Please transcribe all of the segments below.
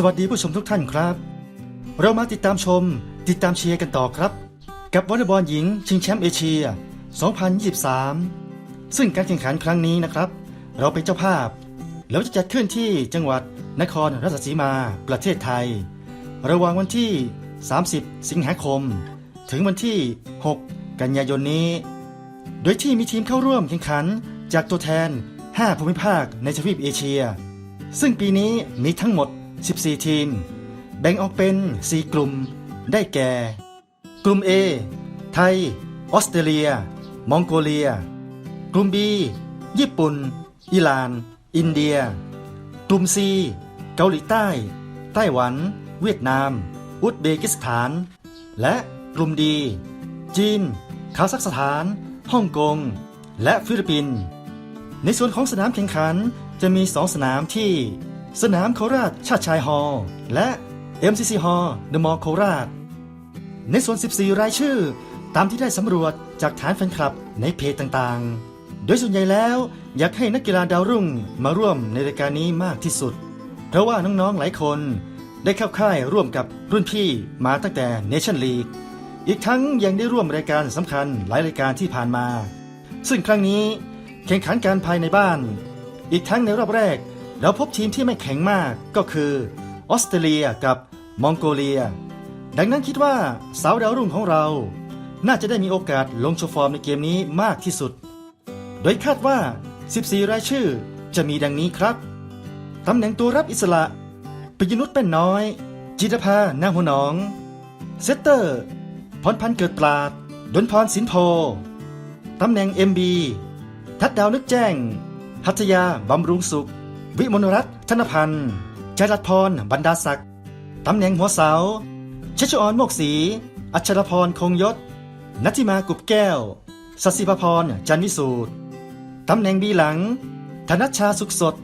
สวัสดีผู้ชมทุกท่านครับ เรามาติดตามชม ติดตามเชียร์กันต่อครับ กับวอลเลย์บอลหญิง ชิงแชมป์เอเชีย 2023 ซึ่งการแข่งขันครั้งนี้นะครับ เราเป็นเจ้าภาพ แล้วจะจัดขึ้นที่จังหวัดนครราชสีมา ประเทศไทย ระหว่างวันที่ 30 สิงหาคม ถึงวันที่ 6 กันยายนนี้ โดยที่มีทีมเข้าร่วมแข่งขันจากตัวแทน 5 ภูมิภาคในทวีปเอเชีย ซึ่งปีนี้มีทั้งหมด 14 ทีม แบ่งออกเป็น 4 กลุ่ม ได้แก่ กลุ่ม A ไทย ออสเตรเลีย มองโกเลีย กลุ่ม B ญี่ปุ่น อิหร่าน อินเดีย กลุ่ม C เกาหลีใต้ ไต้หวัน เวียดนาม อุซเบกิสถาน และกลุ่ม D จีน คาซัคสถาน ฮ่องกง และฟิลิปปินส์ในส่วนของสนามแข่งขันจะมี 2 สนามที่ สนามโคราชชาติชายฮอลล์และ MCC ฮอลล์เดอะมอลล์โคราช ในส่วน 14 รายชื่อ ตามที่ได้สำรวจจากฐานแฟนคลับในเพจต่างๆ โดยส่วนใหญ่แล้วอยากให้นักกีฬาดาวรุ่งมาร่วมในรายการนี้มากที่สุด เพราะว่าน้องๆหลายคนได้เข้าค่ายร่วมกับรุ่นพี่มาตั้งแต่เนชั่นลีกอีกทั้งยังได้ร่วมรายการสำคัญหลายรายการที่ผ่านมา ซึ่งครั้งนี้แข่งขันการภายในบ้าน อีกทั้งในรอบแรก เราพบทีมที่ไม่แข็งมากก็คือออสเตรเลียกับมองโกเลีย ดังนั้นคิดว่าสาวดาวรุ่งของเรา น่าจะได้มีโอกาสลงโชว์ฟอร์มในเกมนี้มากที่สุด โดยคาดว่า 14 รายชื่อจะมีดังนี้ครับ ตำแหน่งตัวรับอิสระปยนุชเป็นน้อย จิตภานาหัวหนอง เซตเตอร์พรพันเกิดปราด ดนพรสินโพ ตำแหน่ง MB ทัดดาวนึกแจ้ง หัตยาบำรุงสุข วิมลรัตน์ธนพันธ์จรัตพรบรรดาศักดิ์ตำแหน่งหัวเสาชัชออนโมกศรีอัชรพรคงยศนัทิมากุบแก้วสัสิภพรจันวิสูตรตำแหน่งบีหลัง ธนัชชาสุขสด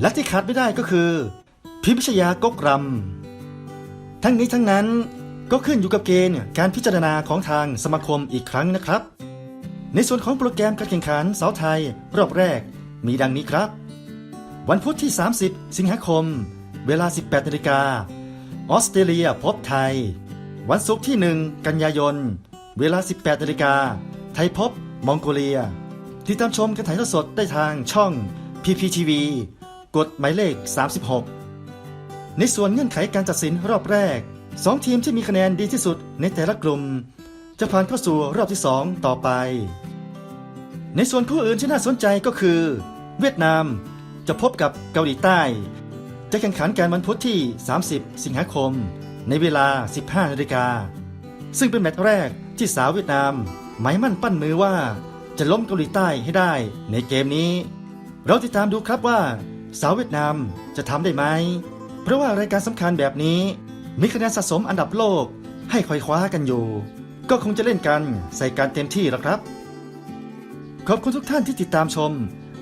และที่ขาดไม่ได้ก็คือ พิพิชยากกรำทั้งนี้ทั้งนั้นก็ขึ้นอยู่กับเกณฑ์การพิจารณาของทางสมาคมอีกครั้งนะครับ ในส่วนของโปรแกรมการแข่งขันสาวไทย รอบแรกมีดังนี้ครับ วันพุธที่ 30 สิงหาคม เวลา 18นาฬิกาออสเตรเลียพบไทย วันศุกร์ที่ 1 กันยายน เวลา 18นาฬิกาไทยพบมองโกเลีย ติดตามชมการถ่ายทอดสดได้ทางช่อง PPTV กดหมายเลข 36 ในส่วนเงื่อนไขการตัดสินรอบแรก 2 ทีมที่มีคะแนนดีที่สุดในแต่ละกลุ่ม จะผ่านเข้าสู่รอบที่ 2 ต่อไป ในส่วนคู่อื่นที่น่าสนใจก็คือ เวียดนาม จะพบกับเกาหลีใต้ จะแข่งขันกันวันพุธที่ 30 สิงหาคม ในเวลา 15นาฬิกา ซึ่งเป็นแมตช์แรกที่สาวเวียดนามหมายมั่นปั้นมือว่าจะล้มเกาหลีใต้ให้ได้ในเกมนี้ เราติดตามดูครับว่า สาวเวียดนามจะทำได้ไหม เพราะว่ารายการสำคัญแบบนี้ มีคะแนนสะสมอันดับโลกให้คอยคว้ากันอยู่ ก็คงจะเล่นกันใส่การเต็มที่แล้วครับ ขอบคุณทุกท่านที่ติดตามชม